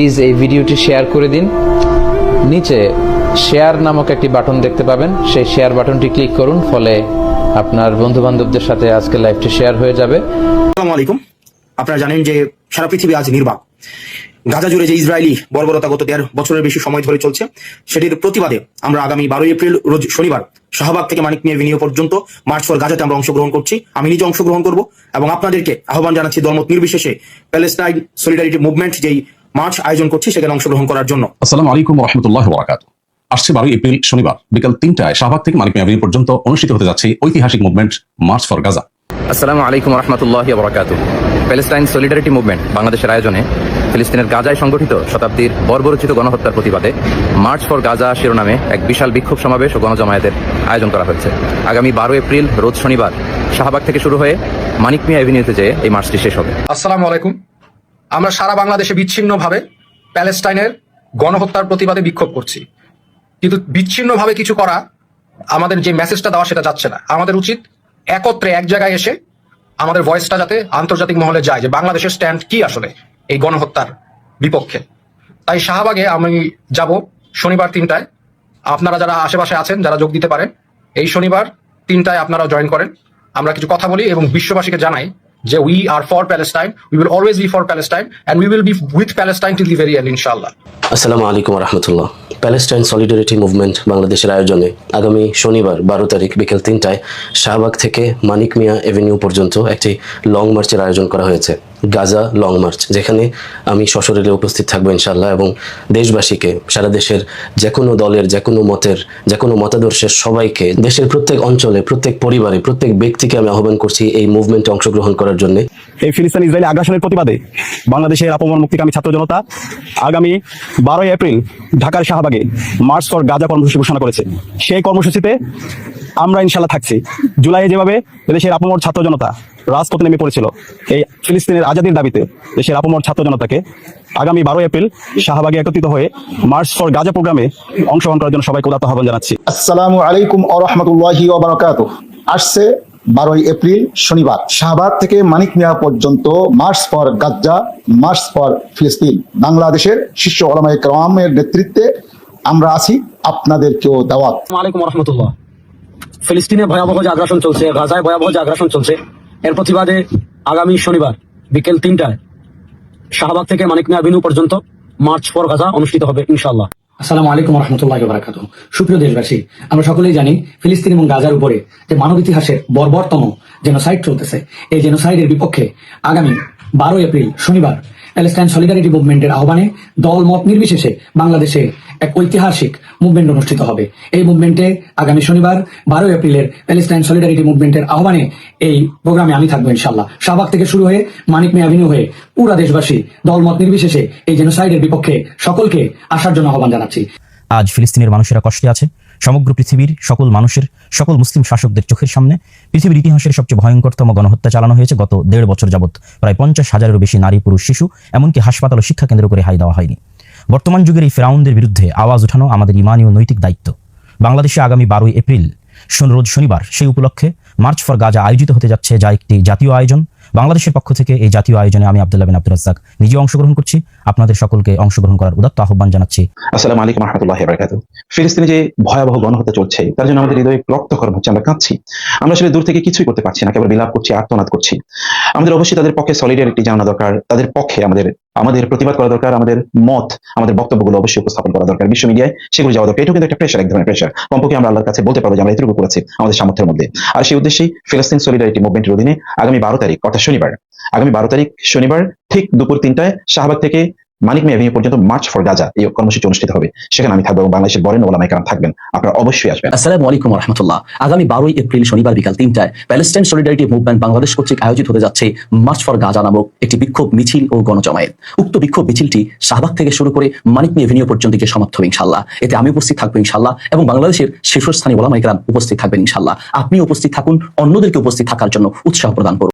Please এই ভিডিওটি share করে দিন। নিচে শেয়ার নামক একটি বাটন দেখতে পাবেন। সেই শেয়ার বাটনটি ক্লিক করুন, ফলে আপনার বন্ধু বান্ধবদের সাথে আজকে লাইভটি শেয়ার হয়ে যাবে। আসসালামু আলাইকুম। আপনারা জানেন যে সারা পৃথিবী আজ নির্বাক। গাজা জুড়ে যে ইসরায়েলি বর্বরতা গত দেড় বছরের বেশি সময় ধরে চলছে, সেটির প্রতিবাদে আমরা আগামী বারোই এপ্রিল, রোজ শনিবার শাহবাগ থেকে মানিক মিয়া এভিনিউ পর্যন্ত মার্চ ফর গাজাতে আমরা অংশগ্রহণ করছি। আমি নিজে অংশগ্রহণ করব এবং আপনাদেরকে আহ্বান জানাচ্ছি দলমত নির্বিশেষে প্যালেস্টাইন সলিডারিটি মুভমেন্ট, যেই মার্চ আয়োজন করছি সেখানে অংশগ্রহণ করার জন্য। আসসালামু আলাইকুম রহমতুল্লাহ বরাকাত। আসছে বারোই এপ্রিল শনিবার। বিকাল তিনটায় শাহবাগ থেকে মালিক মিয়াবিনী পর্যন্ত অনুষ্ঠিত হতে যাচ্ছে ঐতিহাসিক মুভমেন্ট মার্চ ফর গাজা। আসসালামু আলাইকুম রহমতুল্লাহ বরাকাতু। প্যালেস্টাইন সলিডারিটি মুভমেন্ট বাংলাদেশের আয়োজনে ফিলিস্তিনের গাজায় সংগঠিত শতাব্দীর বর্বরচিত গণহত্যার প্রতিবাদে মার্চ ফর গাজা শিরোনামে এক বিশাল বিক্ষোভ সমাবেশ ও গণজমায়েতের আয়োজন করা হয়েছে। আগামী বারো এপ্রিল রোজ শনিবার শাহবাগ থেকে শুরু হয়ে মানিক মিয়া এভিনিউতে যেয়ে এই মার্চটি শেষ হবে। আসসালামু আলাইকুম। আমরা সারা বাংলাদেশে বিচ্ছিন্নভাবে প্যালেস্টাইনের গণহত্যার প্রতিবাদে বিক্ষোভ করছি। কিন্তু বিচ্ছিন্নভাবে কিছু করা আমাদের যে মেসেজটা দেওয়া সেটা যাচ্ছে না। আমাদের উচিত একত্রে এক জায়গায় এসে আমাদের ভয়েসটা যাতে আন্তর্জাতিক মহলে যায় যে বাংলাদেশের স্ট্যান্ড কি আসলে এই গণহত্যার বিপক্ষে। তাই শাহবাগে আমি যাব শনিবার তিনটায়। আপনারা যারা আশেপাশে আছেন, যারা যোগ দিতে পারেন, এই শনিবার তিনটায় আপনারা জয়েন করেন। আমরা কিছু কথা বলি এবং বিশ্ববাসীকে জানাই যে we are for Palestine we will always be for Palestine and we will be with Palestine till the very end ইনশাআল্লাহ আসসালামু আলাইকুম রহমতুল্লাহ প্যালেস্টাইন সলিডারিটি মুভমেন্ট বাংলাদেশের আয়োজনে আগামী শনিবার বারো তারিখ বিকেল তিনটায় শাহবাগ থেকে মানিক মিয়া এভিনিউ পর্যন্ত একটি লং মার্চের আয়োজন করা হয়েছে। গাজা লং মার্চ যেখানে আমি সশরীরে উপস্থিত থাকব ইনশাল্লাহ এবং দেশবাসীকে, সারা দেশের যে কোনো দলের যে কোনো মতের যে কোনো মতাদর্শের সবাইকে, দেশের প্রত্যেক অঞ্চলে, প্রত্যেক পরিবারে, প্রত্যেক ব্যক্তিকে আমি আহ্বান করছি এই মুভমেন্টে অংশগ্রহণ করার জন্য। এই ফিলিস্তিন ইসরায়েলি আগ্রাসনের প্রতিবাদে বাংলাদেশের আপমর মুক্তিকামী ছাত্র জনতা আগামী বারোই এপ্রিল ঢাকার শাহবাগে মার্চ ফর গাজা কর্মসূচি ঘোষণা করেছে। সেই কর্মসূচিতে আমরা ইনশাল্লাহ থাকছি। জুলাইয়ে যেভাবে দেশের আপমর ছাত্র জনতা রাজপথে নেমে পড়েছিল এই ফিলিস্তিনের আজাদির দাবিতে দেশের আপমর ছাত্র জনতাকে। আগামী বারোই এপ্রিল শাহবাগে একত্রিত হয়ে মার্চ ফর গাজা প্রোগ্রামে অংশগ্রহণ করার জন্য সবাইকে উদাত্ত আহ্বান জানাচ্ছি। আসসালামু আলাইকুম আরহামতুল্লাহি আসছে বারোই এপ্রিল শনিবার শাহবাগ থেকে মানিক মিয়া পর্যন্ত march for Gaza march for ফিলিস্তিন। বাংলাদেশের শীর্ষ ওলামাই কেরামের নেতৃত্বে আমরা আছি আপনাদেরকেও দাওয়াত। আলাইকুম রহমতুল্লাহ। ফিলিস্তিনে ভয়াবহ যে আগ্রাসন চলছে গাজায় ভয়াবহ যে আগ্রাসন চলছে এর প্রতিবাদে আগামী শনিবার বিকেল তিনটায় শাহবাগ থেকে মানিক মিয়া বিনু পর্যন্ত মার্চ ফর গাজা অনুষ্ঠিত হবে ইনশাল্লাহ আসসালামু আলাইকুম রহমতুল্লাহ বারাকাত সুপ্রিয় দেশবাসী, আমরা সকলেই জানি ফিলিস্তিন এবং গাজার উপরে যে মানব ইতিহাসের বর্বরতম জেনোসাইড চলতেছে। এই জেনোসাইডের বিপক্ষে আগামী বারো এপ্রিল শনিবার প্যালেস্টাইন সলিডারিটি মুভমেন্টের আহ্বানে দল মত নির্বিশেষে বাংলাদেশে এক ঐতিহাসিক মুভমেন্ট অনুষ্ঠিত হবে। এই মুভমেন্টে আগামী শনিবার বারো এপ্রিলের প্যালেস্টাইন সলিডারিটি মুভমেন্টের আহ্বানে এই প্রোগ্রামে আমি থাকব ইনশাল্লাহ শাহবাগ থেকে শুরু হয়ে মানিক মে অ্যাভিনিউ হয়ে পুরা দেশবাসী দলমত নির্বিশেষে এই জেনোসাইডের বিপক্ষে সকলকে আসার জন্য আহ্বান জানাচ্ছি। আজ ফিলিস্তিনের মানুষেরা কষ্টে আছে। সমগ্র পৃথিবীর সকল মানুষের, সকল মুসলিম শাসকদের চোখের সামনে পৃথিবীর ইতিহাসের সবচেয়ে ভয়ঙ্করতম গণহত্যা চালানো হয়েছে গত দেড় বছর যাবৎ। প্রায় পঞ্চাশ হাজারেরও বেশি নারী, পুরুষ, শিশু, এমনকি হাসপাতাল ও শিক্ষা কেন্দ্র করে হাই দেওয়া হয়নি। বর্তমান যুগের এই ফেরাউনদের বিরুদ্ধে আওয়াজ উঠানো আমাদের ইমানি ও নৈতিক দায়িত্ব। বাংলাদেশে আগামী বারোই এপ্রিল রোজ শনিবার সেই উপলক্ষে মার্চ ফর গাজা আয়োজিত হতে যাচ্ছে যা একটি জাতীয় আয়োজন। বাংলাদেশের পক্ষ থেকে এই জাতীয় আয়োজনে আমি আব্দুল্লাহ বিন আব্দুল রাজ্জাক নিজে অংশগ্রহণ করছি। আপনাদের সকলকে অংশগ্রহণ করার উদাত্ত আহ্বান জানাচ্ছি। আসসালামু আলাইকুম রহমতুল্লাহ বরাকাত ফিলিস্তিনে যে ভয়াবহ গণহত্যা চলছে, তার জন্য আমাদের হৃদয়ে রক্তকরণ হচ্ছে, আমরা কাঁদছি। আমরা আসলে দূর থেকে কিছুই করতে পারছি না, কেবল বিলাপ করছি আত্মনাদ করছি। আমাদের অবশ্যই তাদের পক্ষে সলিডারিটি জানানো দরকার, তাদের পক্ষে আমাদের আমাদের প্রতিবাদ করা দরকার, আমাদের মত, আমাদের বক্তব্যগুলো অবশ্যই উপস্থাপন করা দরকার বিশ্ব মিডিয়ায়। সেগুলো যাওয়া দরকার। এটাও কিন্তু একটা প্রেশার এক ধরনের প্রেশার কমপক্ষে আমরা আল্লাহর কাছে বলতে পারব যে আমরা এতটুকু করেছি আমাদের সামর্থ্যের মধ্যে। আর সেই উদ্দেশ্যেই ফিলিস্তিন সলিডারিটি মুভমেন্টের অধীনে আগামী বারো তারিখ, অর্থাৎ শনিবার, আগামী বারো তারিখ শনিবার ঠিক দুপুর তিনটায় শাহবাগ থেকে মানিক মে এভিনিউ পর্যন্ত মার্চ ফর গাজা এই কর্মসূচি অনুষ্ঠিত হবে। সেখানে আমি থাকব এবং বাংলাদেশের বরেন ওলামাই কারাম থাকবেন। আপনারা অবশ্যই আসবেন। আসসালামু আলাইকুম রহমতুল্লাহ আগামী বারোই এপ্রিল শনিবার বিকাল তিনটায় প্যালেস্টাইন সলিডারিটি মুভমেন্ট বাংলাদেশ কর্তৃক আয়োজিত হতে যাচ্ছে মার্চ ফর গাজা নামক একটি বিক্ষোভ মিছিল ও গণজমায়েত। উক্ত বিক্ষোভ মিছিলটি শাহবাগ থেকে শুরু করে মানিক মি এভিনিউ পর্যন্ত গিয়ে সমাপ্ত হবে ইনশাল্লাহ এতে আমি উপস্থিত থাকব ইনশাল্লাহ এবং বাংলাদেশের শীর্ষস্থানীয় ওলামাইকরাম উপস্থিত থাকবেন ইনশাল্লাহ আপনি উপস্থিত থাকুন, অন্যদেরকে উপস্থিত থাকার জন্য উৎসাহ প্রদান করুন।